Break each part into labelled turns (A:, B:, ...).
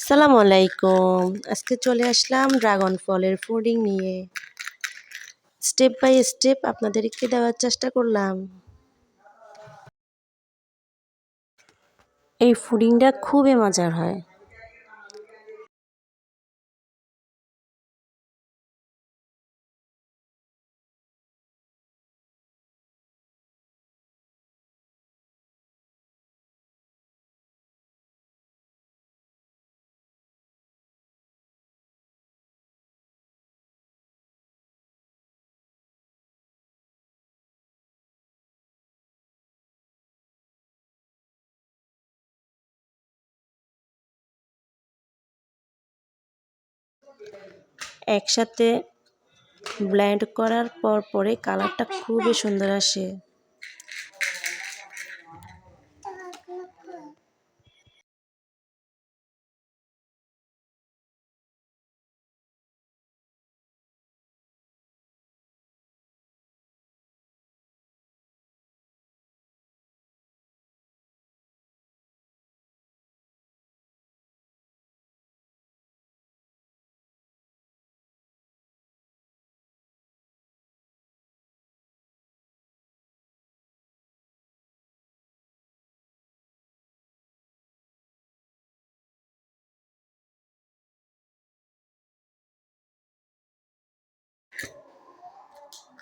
A: সালাম আলাইকুম। আজকে চলে আসলাম ড্রাগন ফলের ফুডিং নিয়ে। স্টেপ বাই স্টেপ আপনাদেরকে দেওয়ার চেষ্টা করলাম। এই ফুডিংটা খুবই মজার হয়। একসাথে ব্লেন্ড করার পর পরে কালারটা খুবই সুন্দর আসে।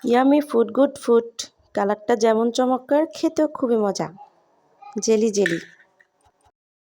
A: ইয়ামি ফুড গুড ফুড কালারটা যেমন চমৎকার খেতেও খুবই মজা। Jelly jelly.